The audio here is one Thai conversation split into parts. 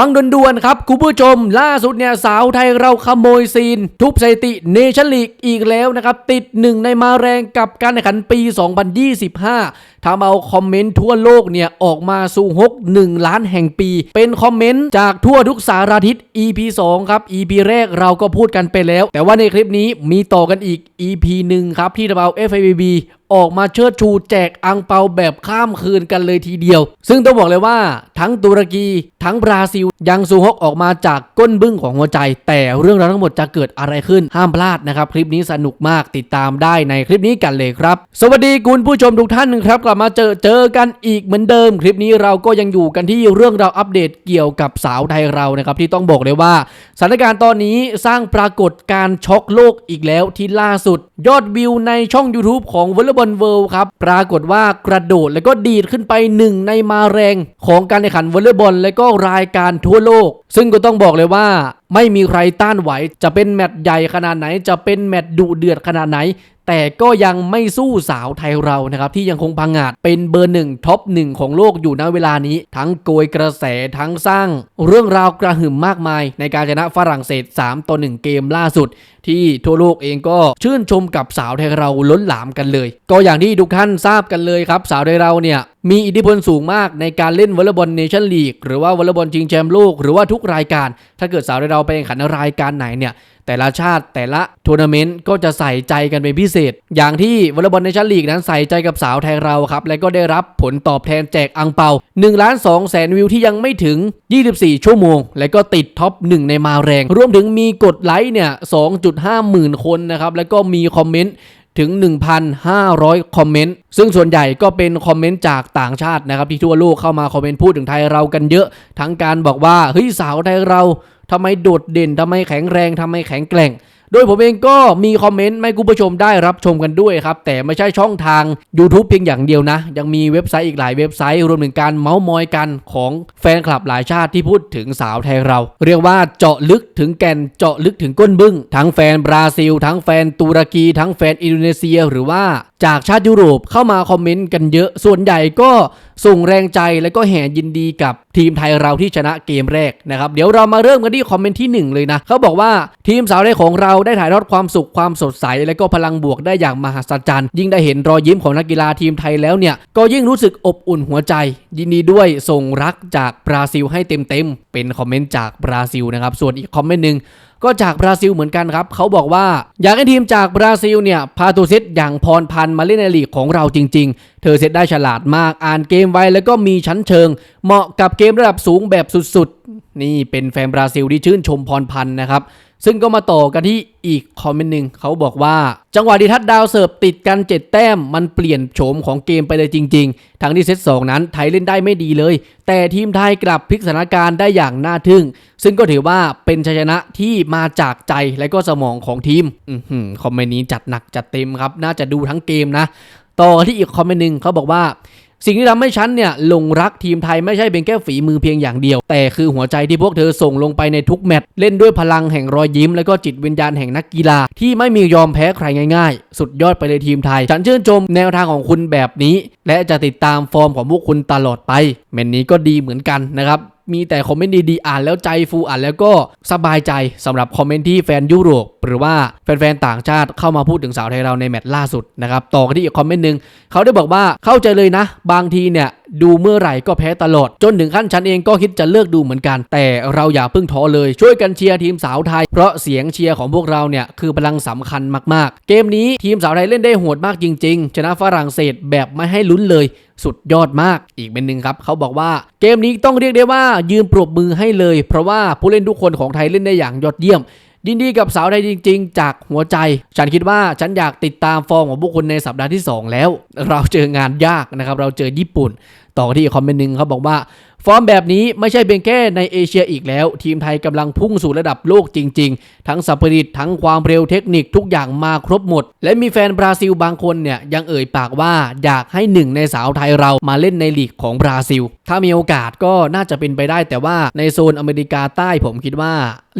ฟังด่วนๆครับคุณผู้ชม ล่าสุดเนี่ยสาวไทยเราขโมยซีน ทุบสถิติเนชั่นลีกอีกแล้วนะครับ ติดหนึ่งในมาแรงกับการแข่งขันปี 2025ทำเอาคอมเมนต์ทั่วโลกเนี่ย ออกมาสู่ฮก1ล้านแห่งปี เป็นคอมเมนต์จากทั่วทุกสารทิศ EP 2 ครับ EP แรกเราก็พูดกันไปแล้ว แต่ว่าในคลิปนี้มีต่อกันอีก EP หนึ่งครับ ที่ทำเอา FIVB ออกมาเชิดชูแจกอังเปาแบบข้ามคืนกันเลยทีเดียว ซึ่งต้องบอกเลยว่าทั้งตุรกี ทั้งบราซิล ยังซูฮกออกมาจากก้นบึ้งของหัวใจ แต่เรื่องราวทั้งหมดจะเกิดอะไรขึ้นห้ามพลาดนะครับ คลิปนี้สนุกมากติดตามได้ในคลิปนี้กันเลยครับ สวัสดีคุณผู้ชมทุกท่านครับกลับมาเจอเจอกันอีกเหมือนเดิม คลิปนี้เราก็ยังอยู่กันที่เรื่องราวอัปเดตเกี่ยวกับสาวไทยเรานะครับที่ต้องบอกเลยว่าสถานการณ์ตอนนี้สร้างปรากฏการช็อกโลกอีกแล้วที่ล่าสุด ยอดวิวในช่อง YouTube ของวอลเลย์บอลเวิลด์ครับปรากฏว่ากระโดดแล้วก็ดีดขึ้นไปหนึ่งในมาแรงของการแข่งขันวอลเลย์บอลและก็รายการทั่วโลก ซึ่งก็ต้องบอกเลยว่าไม่มีใครต้านไหว จะเป็นแมตช์ใหญ่ขนาดไหน จะเป็นแมตช์ดุเดือดขนาดไหน แต่ก็ยังไม่สู้สาวไทยเรานะครับ ที่ยังคงพังงาดเป็นเบอร์หนึ่งท็อปหนึ่งของโลกอยู่ณเวลานี้ ทั้งโกยกระแสทั้งสร้าง เรื่องราวกระหึ่มมากมาย ในการชนะฝรั่งเศส 3 ต่อ 1 เกมล่าสุด ที่ทั่วโลกเองก็ชื่นชมกับสาวไทยเราล้นหลามกันเลย ก็อย่างที่ทุกท่านทราบกันเลยครับ สาวไทยเราเนี่ย มีอิทธิพลสูงมากในการเล่นวอลเลย์บอลเนชั่นลีกหรือว่าวอลเลย์บอลชิงแชมป์โลกหรือว่าทุกรายการ ถ้าเกิดสาวไทยเราไปแข่งขันรายการไหนเนี่ยแต่ละชาติแต่ละทัวร์นาเมนต์ก็จะใส่ใจกันเป็นพิเศษ อย่างที่วอลเลย์บอลเนชั่นลีกนั้นใส่ใจกับสาวไทยเราครับ และก็ได้รับผลตอบแทนแจกอังเปา1ล้าน2แสนวิวที่ยังไม่ถึง 24 ชั่วโมง และก็ติดท็อป 1 ในมาแรง รวมถึงมีกดไลค์เนี่ย2.5 หมื่นคนนะครับ แล้วก็มีคอมเมนต์ ถึง 1,500 คอมเมนต์ ซึ่งส่วนใหญ่ก็เป็นคอมเมนต์จากต่างชาตินะครับ ที่ทั่วโลกเข้ามาคอมเมนต์พูดถึงไทยเรากันเยอะ ทั้งการบอกว่าเฮ้ยสาวไทยเราทำไมโดดเด่นทำไมแข็งแรงทำไมแข็งแกร่ง โดยผมเองก็มีคอมเมนต์ให้คุณผู้ชมได้รับชมกันด้วยครับ แต่ไม่ใช่ช่องทาง YouTube เพียงอย่างเดียวนะ ยังมีเว็บไซต์อีกหลายเว็บไซต์ รวมถึงการเมาส์มอยกันของแฟนคลับหลายชาติที่พูดถึงสาวไทยเรา เรียกว่าเจาะลึกถึงแก่นเจาะลึกถึงก้นบึ้ง ทั้งแฟนบราซิล ทั้งแฟนตุรกี ทั้งแฟนอินโดนีเซีย หรือว่าจากชาติยุโรปเข้ามาคอมเมนต์กันเยอะส่วนใหญ่ก็ส่งแรงใจและก็แห่ยินดีกับ ทีมไทยเราที่ชนะเกมแรกนะครับเดี๋ยวเรามาเริ่มกันที่คอมเมนต์ที่ 1 เลยนะเขาบอกว่าทีมสาวไทยของเราได้ถ่ายทอดความสุขความสดใส และก็พลังบวกได้อย่างมหัศจรรย์ยิ่งได้เห็นรอยยิ้มของนักกีฬาทีมไทยแล้วเนี่ยก็ยิ่งรู้สึกอบอุ่นหัวใจ ยินดีด้วยส่งรักจากบราซิลให้เต็มๆเป็นคอมเมนต์จากบราซิลนะครับส่วนอีกคอมเมนต์หนึ่ง ก็จากบราซิลเหมือนกันครับ เขาบอกว่า อยากให้ทีมจากบราซิลเนี่ย พาตัวเซตอย่างพรพันธ์มาเล่นในลีกของเราจริง ๆ เธอเซตได้ฉลาดมาก อ่านเกมไวแล้วก็มีชั้นเชิง เหมาะกับเกมระดับสูงแบบสุดๆ นี่เป็นแฟนบราซิลที่ชื่นชมพรพันธ์นะครับ ซึ่งก็มาต่อกันที่อีกคอมเมนต์หนึ่งเขาบอกว่า จังหวะดีทัดดาวเสิร์ฟติดกัน 7 แต้ม มันเปลี่ยนโฉมของเกมไปเลยจริง ๆ ทั้งที่เซต2นั้นไทยเล่นได้ไม่ดีเลย แต่ทีมไทยกลับพลิกสถานการณ์ได้อย่างน่าทึ่ง ซึ่งก็ถือว่าเป็นชัยชนะที่มาจากใจและก็สมองของทีมอือหือคอมเมนต์นี้จัดหนักจัดเต็มครับ น่าจะดูทั้งเกมนะ ต่อที่อีกคอมเมนต์หนึ่งเขาบอกว่า สิ่งที่ทำให้ฉันเนี่ยหลงรักทีมไทยไม่ใช่เป็นแค่ฝีมือเพียงอย่างเดียว แต่คือหัวใจที่พวกเธอส่งลงไปในทุกแมตช์เล่นด้วยพลังแห่งรอยยิ้ม และก็จิตวิญญาณแห่งนักกีฬา ที่ไม่มียอมแพ้ใครง่ายๆ สุดยอดไปเลยทีมไทย ฉันชื่นชมแนวทางของคุณแบบนี้ และจะติดตามฟอร์มของพวกคุณตลอดไปเมนนี้ก็ดีเหมือนกันนะครับ มีแต่คอมเมนต์ดีๆอ่านแล้วใจฟูอ่านแล้วก็สบายใจสำหรับคอมเมนต์ที่แฟนยุโรป หรือว่าแฟนๆต่างชาติเข้ามาพูดถึงสาวไทยเราในแมตช์ล่าสุดนะครับต่อกันที่อีกคอมเมนต์หนึ่งเขาได้บอกว่าเข้าใจเลยนะ บางทีเนี่ยดูเมื่อไหร่ก็แพ้ตลอด จนถึงขั้นฉันเองก็คิดจะเลิกดูเหมือนกัน แต่เราอย่าเพิ่งท้อเลยช่วยกันเชียร์ทีมสาวไทย เพราะเสียงเชียร์ของพวกเราเนี่ยคือพลังสำคัญมากๆ เกมนี้ทีมสาวไทยเล่นได้โหดมากจริง ๆ ชนะฝรั่งเศสแบบไม่ให้ลุ้นเลยสุดยอดมาก อีกเป็นหนึ่งครับเขาบอกว่าเกมนี้ต้องเรียกได้ว่ายืนปรบมือให้เลย เพราะว่าผู้เล่นทุกคนของไทยเล่นได้อย่างยอดเยี่ยม ยินดีกับสาวไทยจริง ๆ จากหัวใจ ฉันคิดว่าฉันอยากติดตามฟอร์มของพวกคุณในสัปดาห์ที่ 2 แล้ว เราเจองานยากนะครับ เราเจอญี่ปุ่น ต่อที่คอมเมนต์หนึ่งเขาบอกว่าฟอร์มแบบนี้ไม่ใช่เพียงแค่ในเอเชียอีกแล้ว ทีมไทยกำลังพุ่งสู่ระดับโลกจริง ๆ ทั้งสัปริตทั้งความเร็วเทคนิคทุกอย่างมาครบหมด และมีแฟนบราซิลบางคนเนี่ยยังเอ่ยปากว่าอยากให้หนึ่งในสาวไทยเรามาเล่นในลีกของบราซิล ถ้ามีโอกาสก็น่าจะเป็นไปได้ แต่ว่าในโซนอเมริกาใต้ผมคิดว่า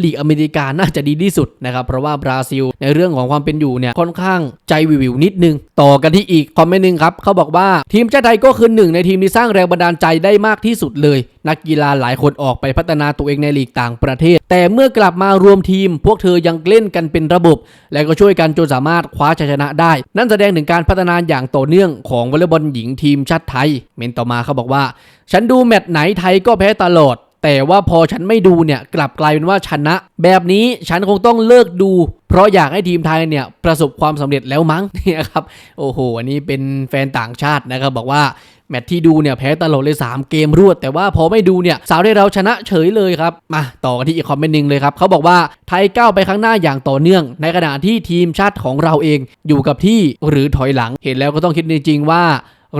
ลีกอเมริกาน่าจะดีที่สุดนะครับ เพราะว่าบราซิลในเรื่องของความเป็นอยู่เนี่ยค่อนข้างใจวิวๆนิดนึง ต่อกันที่อีกคอมเมนต์หนึงครับเขาบอกว่าทีมชาติไทยก็คือหนึ่งในทีมที่สร้างแรงบันดาลใจได้มากที่สุดเลยเลย นักกีฬาหลายคนออกไปพัฒนาตัวเองในลีกต่างประเทศ แต่เมื่อกลับมารวมทีม พวกเธอยังเล่นกันเป็นระบบ และก็ช่วยกันจนสามารถคว้าชัยชนะได้ นั่นแสดงถึงการพัฒนาอย่างต่อเนื่องของวอลเลย์บอลหญิงทีมชาติไทย เมนต่อมาเขาบอกว่า ฉันดูแมตช์ไหนไทยก็แพ้ตลอดแต่ว่าพอฉันไม่ดูเนี่ยกลับกลายเป็นว่าชนะ แบบนี้ฉันคงต้องเลิกดู เพราะอยากให้ทีมไทยเนี่ยประสบความสำเร็จแล้วมั้งเนี่ยครับโอ้โหอันนี้เป็นแฟนต่างชาตินะครับบอกว่า แมตช์ที่ดูเนี่ยแพ้ตลอดเลย 3 เกมรวด แต่ว่าพอไม่ดูเนี่ยสาวได้เราชนะเฉยเลยครับ มาต่อกันที่อีกคอมเมนต์หนึ่งเลยครับเขาบอกว่าไทยก้าวไปข้างหน้าอย่างต่อเนื่อง ในขณะที่ทีมชาติของเราเองอยู่กับที่หรือถอยหลังเห็นแล้วก็ต้องคิดจริงๆว่า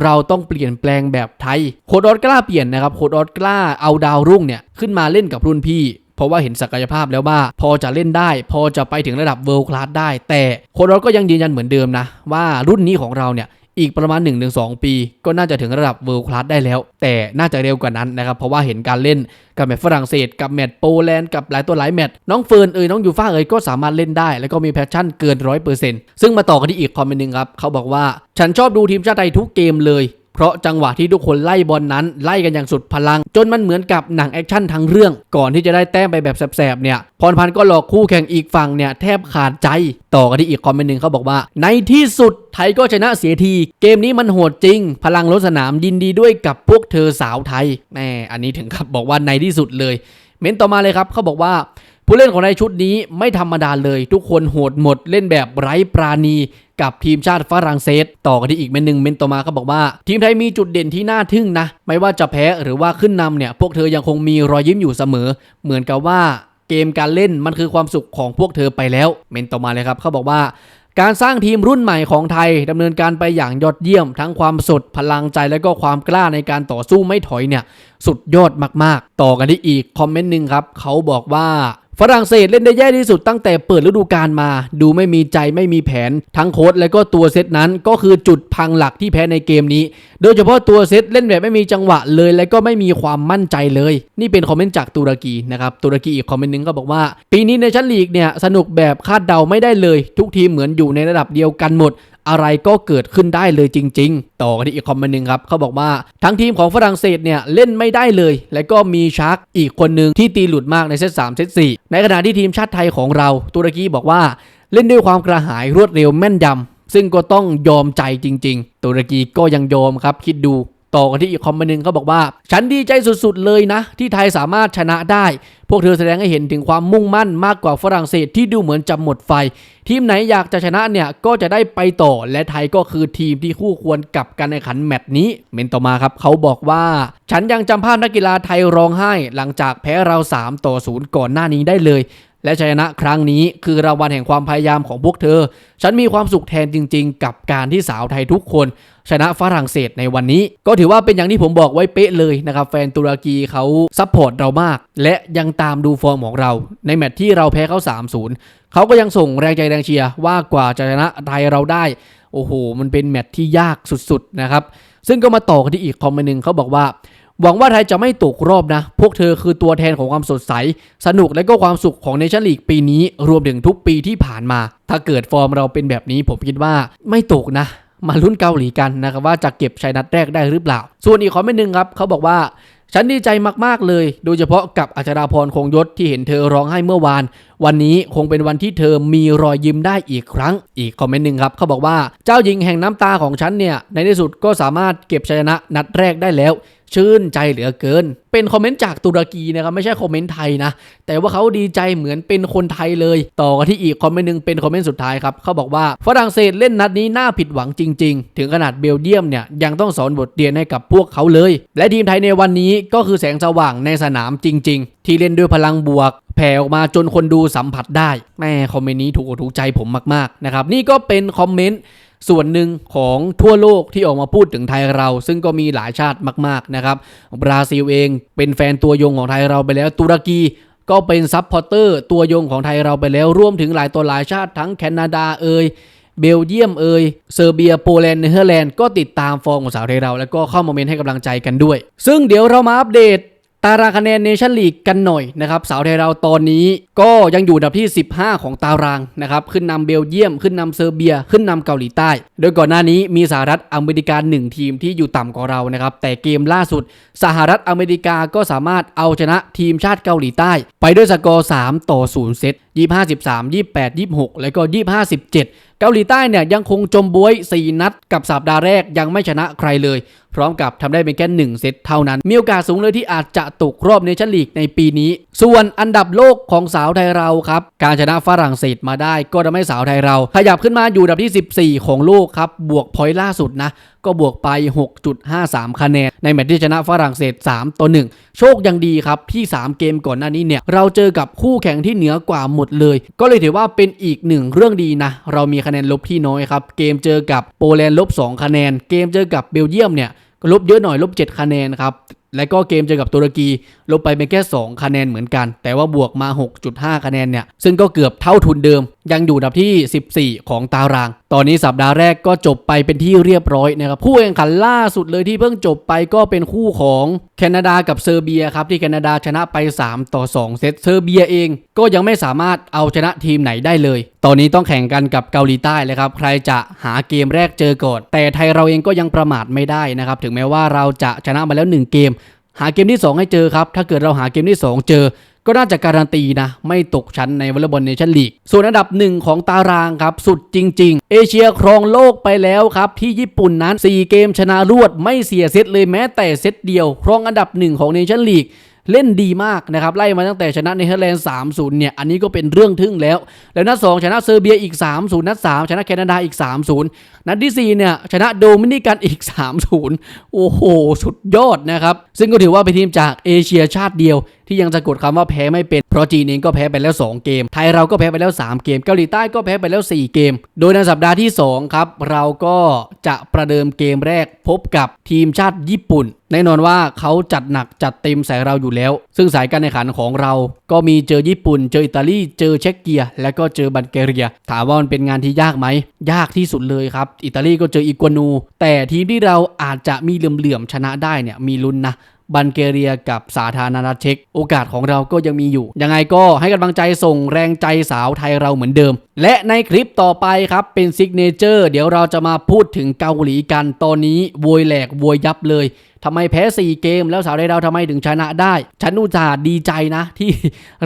เราต้องเปลี่ยนแปลงแบบไทย โคดออสกล้าเปลี่ยนนะครับ โคดออสกล้าเอาดาวรุ่งเนี่ยขึ้นมาเล่นกับรุ่นพี่ เพราะว่าเห็นศักยภาพแล้วว่า พอจะเล่นได้ พอจะไปถึงระดับเวิลด์คลาสได้ แต่โคดอสก็ยังยืนยันเหมือนเดิมนะ ว่ารุ่นนี้ของเราเนี่ย อีกประมาณ 1-2 ปี ก็น่าจะถึงระดับเวิลด์คลาสได้แล้ว แต่น่าจะเร็วกว่านั้นนะครับ เพราะว่าเห็นการเล่นกับแมตช์ฝรั่งเศส กับแมตช์โปแลนด์กับหลายตัวหลายแมตช์น้องเฟิร์นเอ่ยน้องยูฟ่าเอ่ยก็สามารถเล่นได้ แล้วก็มีแพชชั่นเกินร้อยเปอร์เซ็นต์ซึ่งมาต่อกันที่อีกคอมเมนต์หนึ่งครับเขาบอกว่าฉันชอบดูทีมชาติไทยทุกเกมเลย เพราะจังหวะที่ทุกคนไล่บอลนั้นไล่กันอย่างสุดพลัง จนมันเหมือนกับหนังแอคชั่นทั้งเรื่อง ก่อนที่จะได้แต้มไปแบบแสบๆเนี่ยพรพันธ์ก็หลอกคู่แข่งอีกฝั่งเนี่ยแทบขาดใจต่อกันที่อีกคอมเมนต์หนึ่งเขาบอกว่า ในที่สุดไทยก็ชนะเสียที เกมนี้มันโหดจริง พลังล้นสนามยินดีด้วยกับพวกเธอสาวไทยแม่อันนี้ถึงกับบอกว่าในที่สุดเลย เม้นต่อมาเลยครับเขาบอกว่า ผู้เล่นของในชุดนี้ไม่ธรรมดาเลย ทุกคนโหดหมดเล่นแบบไร้ปราณีกับทีมชาติฝรั่งเศส ต่อกันที่อีกเมนหนึ่งเมนต่อมาเขาบอกว่า ทีมไทยมีจุดเด่นที่น่าทึ่งนะ ไม่ว่าจะแพ้หรือว่าขึ้นนำเนี่ย พวกเธอยังคงมีรอยยิ้มอยู่เสมอ เหมือนกับว่าเกมการเล่นมันคือความสุขของพวกเธอไปแล้ว เมนต่อมาเลยครับเขาบอกว่าการสร้างทีมรุ่นใหม่ของไทยดำเนินการไปอย่างยอดเยี่ยม ทั้งความสดพลังใจและก็ความกล้าในการต่อสู้ไม่ถอยเนี่ย สุดยอดมากๆ ต่อกันที่อีกคอมเมนต์หนึ่งครับเขาบอกว่า ฝรั่งเศสเล่นได้แย่ที่สุดตั้งแต่เปิดฤดูกาลมา ดูไม่มีใจไม่มีแผน ทั้งโค้ชและก็ตัวเซตนั้นก็คือจุดพังหลักที่แพ้ในเกมนี้ โดยเฉพาะตัวเซตเล่นแบบไม่มีจังหวะเลย และก็ไม่มีความมั่นใจเลย นี่เป็นคอมเมนต์จากตุรกีนะครับตุรกีอีกคอมเมนต์หนึงก็บอกว่า ปีนี้ในชั้นลีกเนี่ยสนุกแบบคาดเดาไม่ได้เลย ทุกทีมเหมือนอยู่ในระดับเดียวกันหมด อะไรก็เกิดขึ้นได้เลยจริง ๆ ต่อกันที่อีกคอมเมนต์หนึ่งครับเขาบอกว่าทั้งทีมของฝรั่งเศสเนี่ยเล่นไม่ได้เลย และก็มีชาร์กอีกคนหนึ่งที่ตีหลุดมากในเซตสามเซตสี่ในขณะที่ทีมชาติไทยของเราตุรกีบอกว่าเล่นด้วยความกระหายรวดเร็วแม่นยำซึ่งก็ต้องยอมใจจริง ๆ ตุรกีก็ยังยอมครับคิดดู ต่อกันที่อีกคอมเมนต์หนึ่งเขาบอกว่า ฉันดีใจสุดๆเลยนะ ที่ไทยสามารถชนะได้ พวกเธอแสดงให้เห็นถึงความมุ่งมั่นมากกว่าฝรั่งเศสที่ดูเหมือนจะหมดไฟ ทีมไหนอยากจะชนะเนี่ยก็จะได้ไปต่อ และไทยก็คือทีมที่คู่ควรกับการแข่งขันแมตช์นี้ เมนต่อมาครับเขาบอกว่า ฉันยังจำภาพนักกีฬาไทยร้องไห้ หลังจากแพ้เรา3ต่อ0ก่อนหน้านี้ได้เลย และชัยชนะครั้งนี้คือรางวัลแห่งความพยายามของพวกเธอ ฉันมีความสุขแทนจริง ๆ กับการที่สาวไทยทุกคน ชนะฝรั่งเศสในวันนี้ ก็ถือว่าเป็นอย่างที่ผมบอกไว้เป๊ะเลยนะครับแฟนตุรกีเขาซัพพอร์ตเรามาก และยังตามดูฟอร์มของเรา ในแมตช์ที่เราแพ้เขา3-0เขาก็ยังส่งแรงใจแรงเชียร์ว่ากว่าจะชนะไทยเราได้โอ้โห มันเป็นแมตช์ที่ยากสุดๆนะครับ ซึ่งก็มาต่อกันที่อีกคอมเมนต์หนึ่งเขาบอกว่า หวังว่าไทยจะไม่ตกรอบนะ พวกเธอคือตัวแทนของความสดใส สนุกและก็ความสุขของเนชั่นลีกปีนี้ รวมถึงทุกปีที่ผ่านมา ถ้าเกิดฟอร์มเราเป็นแบบนี้ ผมคิดว่าไม่ตกนะ มาลุ้นเกาหลีกันนะครับว่าจะเก็บชัยนัดแรกได้หรือเปล่า ส่วนอีกคอมเมนต์หนึ่งครับเขาบอกว่าฉันดีใจมาก ๆ เลย โดยเฉพาะกับอัจราพรคงยศที่เห็นเธอร้องไห้เมื่อวาน วันนี้คงเป็นวันที่เธอมีรอยยิ้มได้อีกครั้ง อีกคอมเมนต์หนึ่งครับเขาบอกว่าเจ้าหญิงแห่งน้ำตาของฉันเนี่ยในที่สุดก็สามารถเก็บชัยชนะนัดแรกได้แล้ว ชื่นใจเหลือเกิน เป็นคอมเมนต์จากตุรกีนะครับไม่ใช่คอมเมนต์ไทยนะ แต่ว่าเขาดีใจเหมือนเป็นคนไทยเลย ต่อกันที่อีกคอมเมนต์หนึ่งเป็นคอมเมนต์สุดท้ายครับเขาบอกว่าฝรั่งเศสเล่นนัดนี้น่าผิดหวังจริง ๆ ถึงขนาดเบลเยียมเนี่ยยังต้องสอนบทเรียนให้กับพวกเขาเลย และทีมไทยในวันนี้ก็คือแสงสว่างในสนามจริง ๆ ที่เล่นด้วยพลังบวก แผ่ออกมาจนคนดูสัมผัสได้แม่คอมเมนต์นี้ถูกอกถูกใจผมมากๆนะครับนี่ก็เป็นคอมเมนต์ส่วนหนึ่งของทั่วโลกที่ออกมาพูดถึงไทยเรา ซึ่งก็มีหลายชาติมาก ๆ นะครับบราซิลเองเป็นแฟนตัวยงของไทยเราไปแล้วตุรกีก็เป็นซับพอร์เตอร์ตัวยงของไทยเราไปแล้วร่วมถึงหลายตัวหลายชาติทั้งแคนาดาเอยเบลเยียมเอยเซอร์เบีย โปแลนด์เนเธอร์แลนด์ก็ติดตามฟอร์มของสาวไทยเรา แล้วก็เข้ามาเมนให้กำลังใจกันด้วย ซึ่งเดี๋ยวเรามาอัปเดต ตารางคะแนนเนชั่นลีกกันหน่อยนะครับสาวไทยเราตอนนี้ก็ยังอยู่อันดับที่ 15 ของตารางนะครับขึ้นนำเบลเยียม ขึ้นนำเซอร์เบีย ขึ้นนำเกาหลีใต้ โดยก่อนหน้านี้มีสหรัฐอเมริกา 1 ทีมที่อยู่ต่ำกว่าเรานะครับแต่เกมล่าสุด สหรัฐอเมริกาก็สามารถเอาชนะทีมชาติเกาหลีใต้ ไปด้วยสกอร์ 3 ต่อ 0 เซต 25 13 28 26แปดยี่หกแล้วก็25 17เจ็ดเกาหลีใต้เนี่ยยังคงจมบวย 4 นัดกับสัปดาห์แรกยังไม่ชนะใครเลย พร้อมกับทำได้เป็นแค่1เซตเท่านั้น มีโอกาสสูงเลยที่อาจจะตกรอบเนชั่นลีกในปีนี้ ส่วนอันดับโลกของสาวไทยเราครับ การชนะฝรั่งเศสมาได้ ก็ทำให้สาวไทยเรา ขยับขึ้นมาอยู่อันดับที่ 14 ของโลกครับบวกพอยต์ล่าสุดนะ ก็บวกไป 6.53 คะแนน ในแมตช์ที่ชนะฝรั่งเศส 3 ต่อ 1 โชคยังดีครับ ที่ 3 เกมก่อนหน้านี้เนี่ย เราเจอกับคู่แข่งที่เหนือกว่าหมดเลย ก็เลยถือว่าเป็นอีกหนึ่งเรื่องดีนะ เรามีคะแนนลบที่น้อยครับ เกมเจอกับโปแลนด์ลบ 2 คะแนน เกมเจอกับเบลเยียมเนี่ยก็ลบเยอะหน่อยลบ 7 คะแนนครับ และก็เกมเจอกับตุรกีลบไปเป็นแค่ 2 คะแนนเหมือนกัน แต่ว่าบวกมา 6.5 คะแนนเนี่ย ซึ่งก็เกือบเท่าทุนเดิม ยังอยู่ดับที่ 14 ของตาราง ตอนนี้สัปดาห์แรกก็จบไปเป็นที่เรียบร้อยนะครับคู่แข่งขันล่าสุดเลยที่เพิ่งจบไปก็เป็นคู่ของแคนาดากับเซอร์เบียครับที่แคนาดาชนะไป 3 ต่อ 2 เซตเซอร์เบียเอง ก็ยังไม่สามารถเอาชนะทีมไหนได้เลย ตอนนี้ต้องแข่งกันกับเกาหลีใต้เลยครับใครจะหาเกมแรกเจอก่อนแต่ไทยเราเองก็ยังประมาทไม่ได้นะครับถึงแม้ว่าเราจะชนะมาแล้ว 1 เกม หาเกมที่ 2 ให้เจอครับ ถ้าเกิดเราหาเกมที่ 2 เจอ ก็น่าจะการันตีนะ ไม่ตกชั้นในวอลเลย์บอลเนชั่นลีก ส่วนอันดับหนึ่งของตารางครับ สุดจริง ๆ เอเชียครองโลกไปแล้วครับ ที่ญี่ปุ่นนั้น 4 เกมชนะรวดไม่เสียเซตเลยแม้แต่เซตเดียว ครองอันดับหนึ่งของเนชั่นลีก เล่นดีมากนะครับไล่มาตั้งแต่ชนะเนเธอร์แลนด์ 3-0 เนี่ย อันนี้ก็เป็นเรื่องทึ่งแล้ว แล้วนัด 2 ชนะเซอร์เบียอีก 3-0 นัด 3 ชนะแคนาดาอีก 3-0 นัดที่ 4 เนี่ย ชนะโดมินิกันอีก 3-0 โอ้โห สุดยอดนะครับ ซึ่งก็ถือว่าเป็นทีมจากเอเชียชาติเดียว ที่ยังสะกดคำว่าแพ้ไม่เป็น เพราะจีนเองก็แพ้ไปแล้ว 2 เกม ไทยเราก็แพ้ไปแล้ว 3 เกม เกาหลีใต้ก็แพ้ไปแล้ว 4 เกม โดยในสัปดาห์ที่ 2 ครับ เราก็จะประเดิมเกมแรกพบกับทีมชาติญี่ปุ่น แน่นอนว่าเขาจัดหนักจัดเต็มใส่เราอยู่แล้ว ซึ่งสายการแข่งขันของเรา ก็มีเจอญี่ปุ่น เจออิตาลี เจอเช็กเกีย และก็เจอบัลแกเรีย ถามว่ามันเป็นงานที่ยากไหม ยากที่สุดเลยครับ อิตาลีก็เจออีกัวนู แต่ทีมที่เราอาจจะมีเหลื่อมๆชนะได้เนี่ยมีลุ้นนะ บันเกเรียกับสาธารณรัฐเช็กโอกาสของเราก็ยังมีอยู่ ยังไงก็ให้กำลังใจส่งแรงใจสาวไทยเราเหมือนเดิม และในคลิปต่อไปครับเป็นซิกเนเจอร์เดี๋ยวเราจะมาพูดถึงเกาหลีกันตอนนี้โวยแหลกโวยยับเลยทำไมแพ้ 4 เกม แล้วสาวไทยเราทำไมถึงชนะได้ ฉันอุตส่าห์ดีใจนะ ที่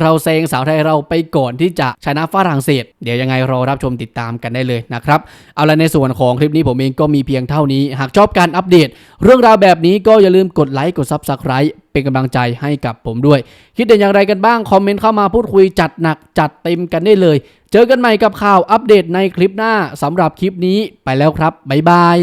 เราแซงสาวไทยเราไปก่อนที่จะชนะฝรั่งเศส เดี๋ยวยังไงรอรับชมติดตามกันได้เลยนะครับ เอาละในส่วนของคลิปนี้ผมเองก็มีเพียงเท่านี้ หากชอบการอัปเดต เรื่องราวแบบนี้ก็อย่าลืมกดไลค์กด Subscribe เป็นกำลังใจให้กับผมด้วย คิดเห็นอย่างไรกันบ้างคอมเมนต์เข้ามาพูดคุยจัดหนักจัดเต็มกันได้เลย เจอกันใหม่กับข่าวอัปเดตในคลิปหน้าสำหรับคลิปนี้ไปแล้วครับ บ๊ายบาย